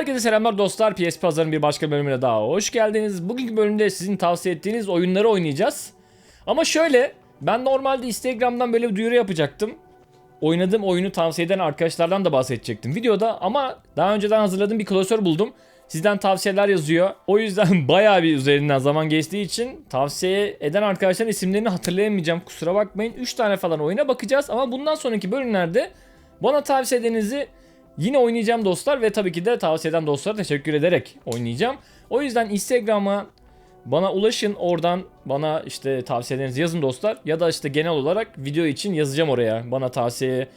Herkese selamlar dostlar. PS Pazar'ın bir başka bölümüne daha hoş geldiniz. Bugünkü bölümde sizin tavsiye ettiğiniz oyunları oynayacağız. Ama şöyle, ben normalde Instagram'dan böyle bir duyuru yapacaktım. Oynadığım oyunu tavsiye eden arkadaşlardan da bahsedecektim videoda ama daha önceden hazırladığım bir klasör buldum. Sizden tavsiyeler yazıyor. O yüzden bayağı bir üzerinden zaman geçtiği için tavsiye eden arkadaşların isimlerini hatırlayamayacağım. Kusura bakmayın. 3 tane falan oyuna bakacağız ama bundan sonraki bölümlerde bana tavsiye edenizi Yine oynayacağım dostlar ve tabii ki de tavsiye eden dostlara teşekkür ederek oynayacağım. O yüzden Instagram'a bana ulaşın oradan bana işte tavsiyelerinizi yazın dostlar. Ya da işte genel olarak video için yazacağım oraya. Bana tavsiye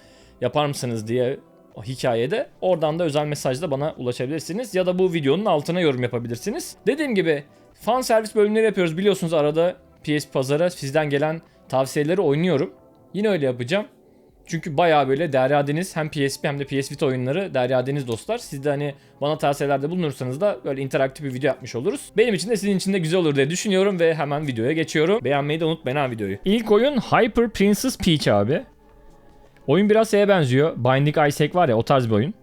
yapar mısınız diye o hikayede. Oradan da özel mesajla bana ulaşabilirsiniz. Ya da bu videonun altına yorum yapabilirsiniz. Dediğim gibi fan servis bölümleri yapıyoruz biliyorsunuz arada PS Pazar'a sizden gelen tavsiyeleri oynuyorum. Yine öyle yapacağım. Çünkü bayağı böyle Derya Deniz hem PSP hem de PS Vita oyunları Derya Deniz dostlar. Siz de hani bana tavsiyelerde bulunursanız da böyle interaktif bir video yapmış oluruz. Benim için de sizin için de güzel olur diye düşünüyorum ve hemen videoya geçiyorum. Beğenmeyi de unutmayın ha videoyu. İlk oyun Hyper Princess Peach abi. Oyun biraz şeye benziyor. Binding Isaac var ya o tarz bir oyun.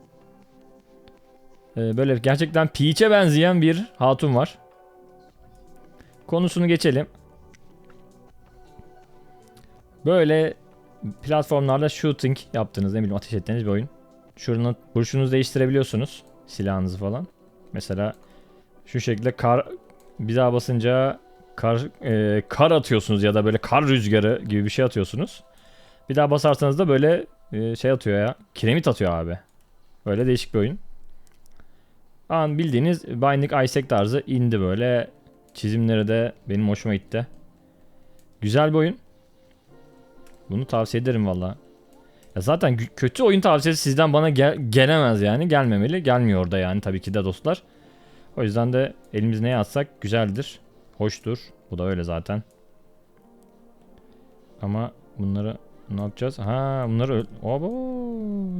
Ee, böyle gerçekten Peach'e benzeyen bir hatun var. Konusunu geçelim. Böyle platformlarda shooting yaptığınız ne bileyim ateş ettiğiniz bir oyun. Şuradan kurşunuzu değiştirebiliyorsunuz. Silahınızı falan. Mesela şu şekilde kar bir daha basınca kar e, kar atıyorsunuz ya da böyle kar rüzgarı gibi bir şey atıyorsunuz. Bir daha basarsanız da böyle e, şey atıyor ya. Kiremit atıyor abi. Böyle değişik bir oyun. An bildiğiniz Binding Isaac tarzı indi böyle. Çizimleri de benim hoşuma gitti. Güzel bir oyun. Bunu tavsiye ederim valla. Zaten kötü oyun tavsiyesi sizden bana gel gelemez yani. Gelmemeli. Gelmiyor da yani tabii ki de dostlar. O yüzden de elimiz neye atsak güzeldir. Hoştur. Bu da öyle zaten. Ama bunları ne yapacağız? Ha bunları Oba,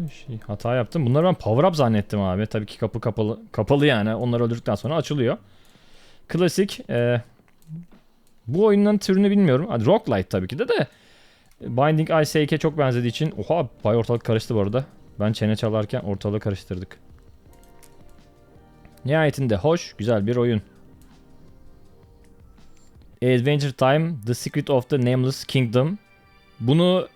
şey, hata yaptım. Bunları ben power up zannettim abi. Tabii ki kapı kapalı kapalı yani. Onları öldürdükten sonra açılıyor. Klasik. E, bu oyunun türünü bilmiyorum. Roguelite tabii ki de de. Binding Isaac'e çok benzediği için oha bay ortalık karıştı bu arada. Ben çene çalarken ortalığı karıştırdık. Nihayetinde hoş, güzel bir oyun. Adventure Time, The Secret of the Nameless Kingdom. Bunu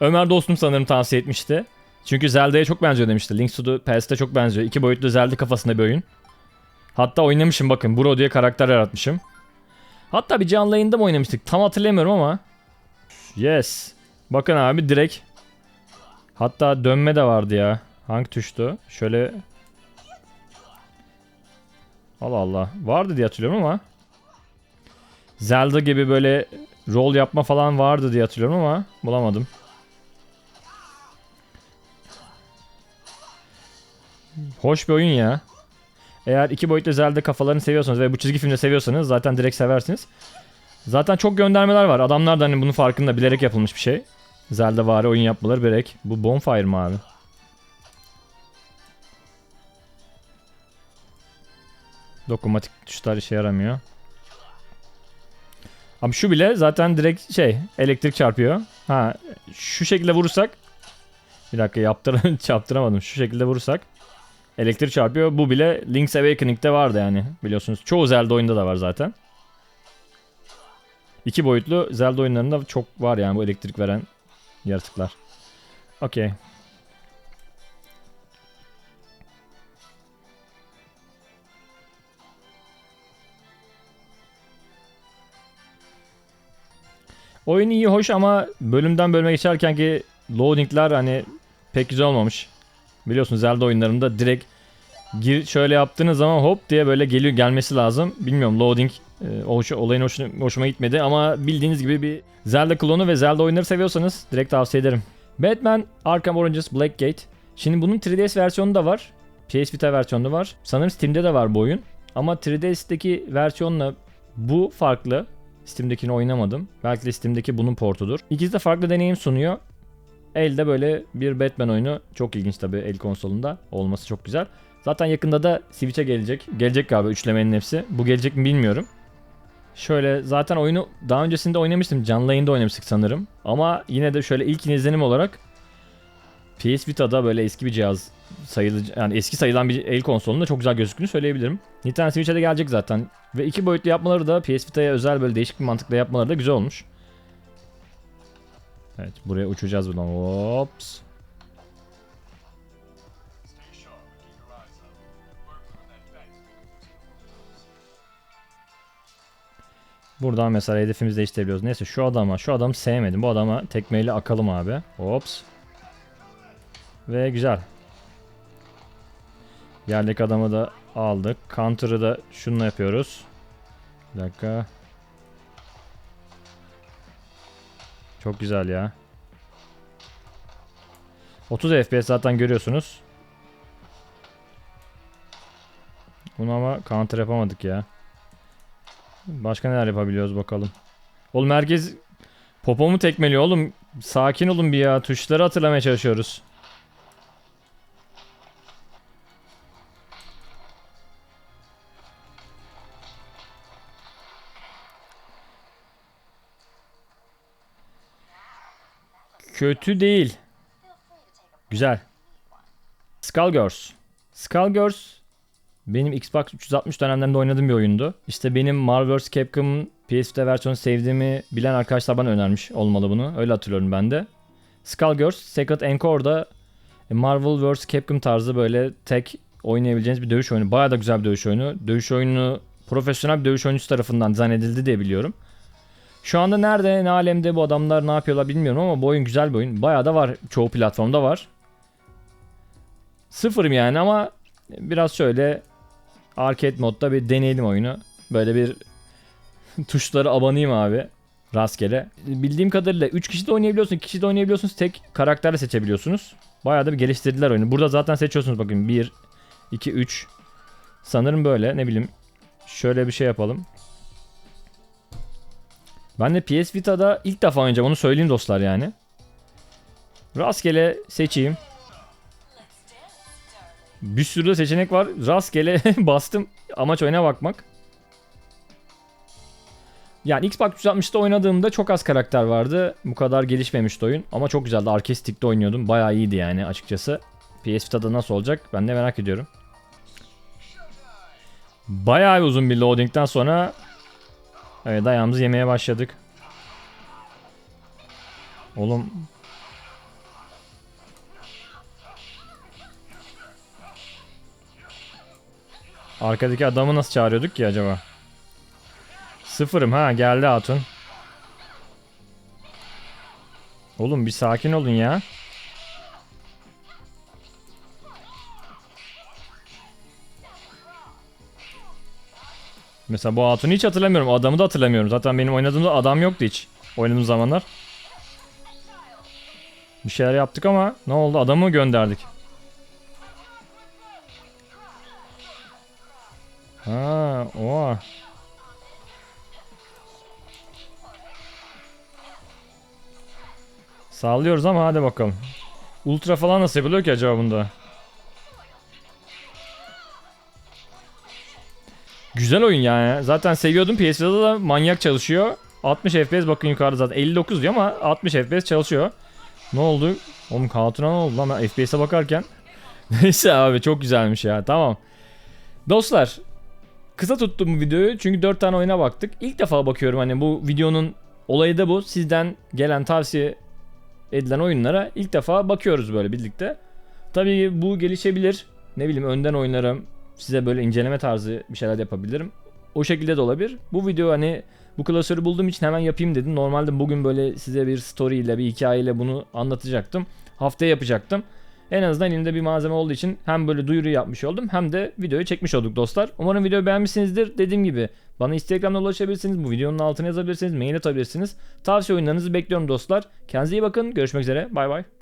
Ömer dostum sanırım tavsiye etmişti. Çünkü Zelda'ya çok benziyor demişti. Link's to the Past'e çok benziyor. İki boyutlu Zelda kafasında bir oyun. Hatta oynamışım bakın. Bro diye karakter yaratmışım. Hatta bir canlı yayında mı oynamıştık? Tam hatırlamıyorum ama Yes. Bakın abi direkt. Hatta dönme de vardı ya. Hangi tuştu? Şöyle. Allah Allah. Vardı diye hatırlıyorum ama. Zelda gibi böyle rol yapma falan vardı diye hatırlıyorum ama bulamadım. Hoş bir oyun ya. Eğer iki boyutlu Zelda kafalarını seviyorsanız ve bu çizgi filmde seviyorsanız zaten direkt seversiniz. Zaten çok göndermeler var. Adamlar da hani bunun farkında bilerek yapılmış bir şey. Zelda vari oyun yapmaları bilerek. Bu bonfire mı abi? Dokunmatik tuşlar işe yaramıyor. Abi şu bile zaten direkt şey elektrik çarpıyor. Ha şu şekilde vurursak bir dakika yaptır çarptıramadım. Şu şekilde vurursak elektrik çarpıyor. Bu bile Link's Awakening'de vardı yani biliyorsunuz. Çoğu Zelda oyunda da var zaten. İki boyutlu Zelda oyunlarında çok var yani bu elektrik veren yaratıklar. Okey. Oyun iyi hoş ama bölümden bölüme geçerken ki loadingler hani pek güzel olmamış. Biliyorsunuz Zelda oyunlarında direkt gir şöyle yaptığınız zaman hop diye böyle geliyor gelmesi lazım. Bilmiyorum loading e, hoş, olayın hoşuna, hoşuma gitmedi ama bildiğiniz gibi bir Zelda klonu ve Zelda oyunları seviyorsanız direkt tavsiye ederim. Batman Arkham Origins Blackgate. Şimdi bunun 3DS versiyonu da var. PS Vita versiyonu da var. Sanırım Steam'de de var bu oyun. Ama 3DS'deki versiyonla bu farklı. Steam'dekini oynamadım. Belki de Steam'deki bunun portudur. İkisi de farklı deneyim sunuyor. Elde böyle bir Batman oyunu çok ilginç tabii el konsolunda olması çok güzel. Zaten yakında da Switch'e gelecek. Gelecek galiba üçlemenin hepsi. Bu gelecek mi bilmiyorum. Şöyle zaten oyunu daha öncesinde oynamıştım. Canlı yayında oynamıştık sanırım. Ama yine de şöyle ilk izlenim olarak PS Vita'da böyle eski bir cihaz sayılı yani eski sayılan bir el konsolunda çok güzel gözüktüğünü söyleyebilirim. Nintendo Switch'e de gelecek zaten. Ve iki boyutlu yapmaları da PS Vita'ya özel böyle değişik bir mantıkla yapmaları da güzel olmuş. Evet buraya uçacağız buradan. Hops. Buradan mesela hedefimizi değiştirebiliyoruz. Neyse şu adama, şu adamı sevmedim. Bu adama tekmeyle akalım abi. Hops. Ve güzel. Yerdeki adamı da aldık. Counter'ı da şununla yapıyoruz. Bir dakika. Çok güzel ya. 30 FPS zaten görüyorsunuz. Bunu ama counter yapamadık ya. Başka neler yapabiliyoruz bakalım. Oğlum herkes popomu tekmeliyor oğlum. Sakin olun bir ya. Tuşları hatırlamaya çalışıyoruz. Kötü değil. Güzel. Skullgirls. Skullgirls benim Xbox 360 dönemlerinde oynadığım bir oyundu. İşte benim Marvel vs. Capcom'un PS versiyonu sevdiğimi bilen arkadaşlar bana önermiş olmalı bunu. Öyle hatırlıyorum ben de. Skullgirls Secret Encore'da Marvel vs. Capcom tarzı böyle tek oynayabileceğiniz bir dövüş oyunu. Bayağı da güzel bir dövüş oyunu. Dövüş oyunu profesyonel bir dövüş oyuncusu tarafından dizayn edildi diye biliyorum. Şu anda nerede, ne alemde bu adamlar ne yapıyorlar bilmiyorum ama bu oyun güzel bir oyun. Bayağı da var. Çoğu platformda var. Sıfırım yani ama biraz şöyle arcade modda bir deneyelim oyunu. Böyle bir tuşları abanayım abi. Rastgele. Bildiğim kadarıyla 3 kişi de oynayabiliyorsunuz, 2 kişi de oynayabiliyorsunuz. Tek karakterle seçebiliyorsunuz. Bayağı da bir geliştirdiler oyunu. Burada zaten seçiyorsunuz bakın 1, 2, 3. Sanırım böyle ne bileyim. Şöyle bir şey yapalım. Ben de PS Vita'da ilk defa oynayacağım onu söyleyeyim dostlar yani. Rastgele seçeyim. Bir sürü de seçenek var. Rastgele bastım. Amaç oyuna bakmak. Yani Xbox 360'da oynadığımda çok az karakter vardı. Bu kadar gelişmemişti oyun. Ama çok güzeldi. Arcade Stick'te oynuyordum. Bayağı iyiydi yani açıkçası. PS Vita'da nasıl olacak ben de merak ediyorum. Bayağı uzun bir loading'den sonra Evet ayağımızı yemeye başladık. Oğlum. Arkadaki adamı nasıl çağırıyorduk ki acaba? Sıfırım ha geldi hatun. Oğlum bir sakin olun ya. Mesela bu hatunu hiç hatırlamıyorum. Adamı da hatırlamıyorum. Zaten benim oynadığımda adam yoktu hiç. Oynadığım zamanlar. Bir şeyler yaptık ama ne oldu? Adamı gönderdik. Ha, o. Sağlıyoruz ama hadi bakalım. Ultra falan nasıl yapılıyor ki acaba bunda? Güzel oyun yani. Zaten seviyordum. PS'de da manyak çalışıyor. 60 FPS bakın yukarıda zaten. 59 diyor ama 60 FPS çalışıyor. Ne oldu? Oğlum Hatun'a ne oldu lan ben FPS'e bakarken. Neyse abi çok güzelmiş ya. Tamam. Dostlar kısa tuttum bu videoyu çünkü 4 tane oyuna baktık. İlk defa bakıyorum hani bu videonun olayı da bu. Sizden gelen tavsiye edilen oyunlara ilk defa bakıyoruz böyle birlikte. Tabii bu gelişebilir. Ne bileyim önden oynarım. Size böyle inceleme tarzı bir şeyler yapabilirim. O şekilde de olabilir. Bu video hani bu klasörü bulduğum için hemen yapayım dedim. Normalde bugün böyle size bir story ile bir hikayeyle bunu anlatacaktım. Haftaya yapacaktım. En azından elimde bir malzeme olduğu için hem böyle duyuru yapmış oldum hem de videoyu çekmiş olduk dostlar. Umarım videoyu beğenmişsinizdir. Dediğim gibi bana Instagram'da ulaşabilirsiniz. Bu videonun altına yazabilirsiniz. Mail atabilirsiniz. Tavsiye oyunlarınızı bekliyorum dostlar. Kendinize iyi bakın. Görüşmek üzere. Bay bay.